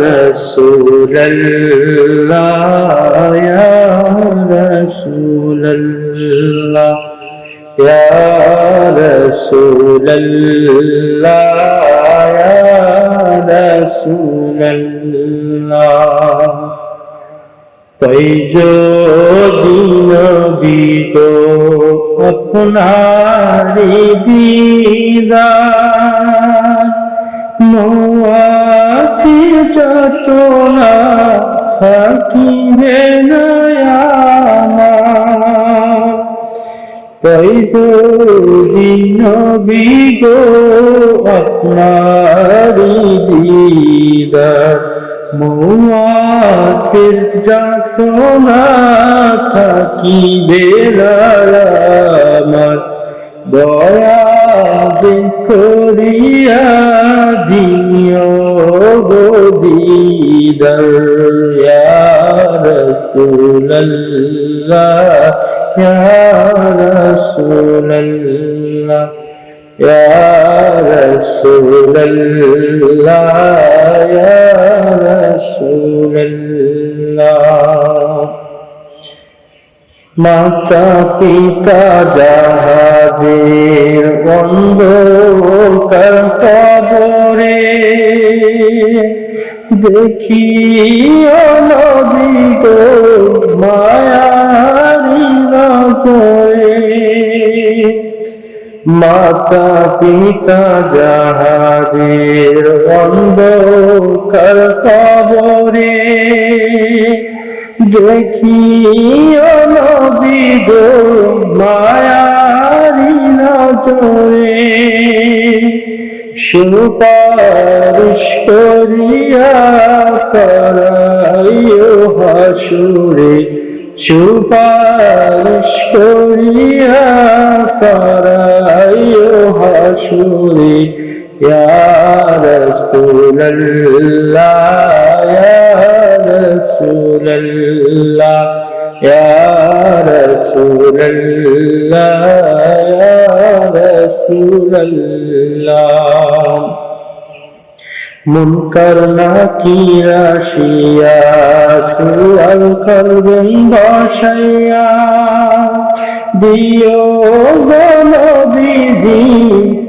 رسول الله يا رسول الله يا رسول الله يا رسول الله তাই যদি নবী গো আপনারি দিদার নোয়াতি যত না থাকিবে নবী গো আপনারি দিদার মুয়াতের যাতনা থাকিবে আমার? দয়া তবে করিয়া দিও গো দিদার। রসুল্লাহ রসুল্লাহ রসুল্লাহ রসুল্লাহ মাতা পিতা যাহা জাহাজের অন্ধকার কবরে দেখি নবী গো মায়ারি নজরে মাতা পিতা যাহাদের অন্ধকার কবরে দেখি নবী গো সুপারিশ করিয়া করাইও হাসুরে সুপারিশ করিয়া করাইও হাসুরে ইয়া রাসূলুল্লাহ ইয়া রাসূলুল্লাহ। মুনকার নাকির আসিয়া সুয়াল করবেন বসাইয়া দিও গণবিধি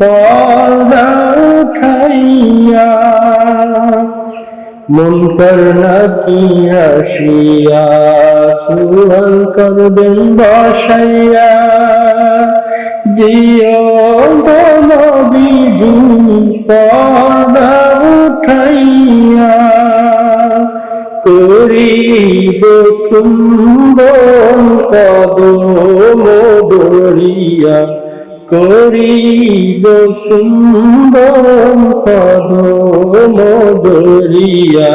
পর্দা উঠাইয়া। মুনকার নাকির আসিয়া সুয়াল করবেন বসাইয়া দিও গণবিধি পর্দা উঠাইয়া করিব সুন্দর কদম দরিয়া করিব সুন্দর কদম দরিয়া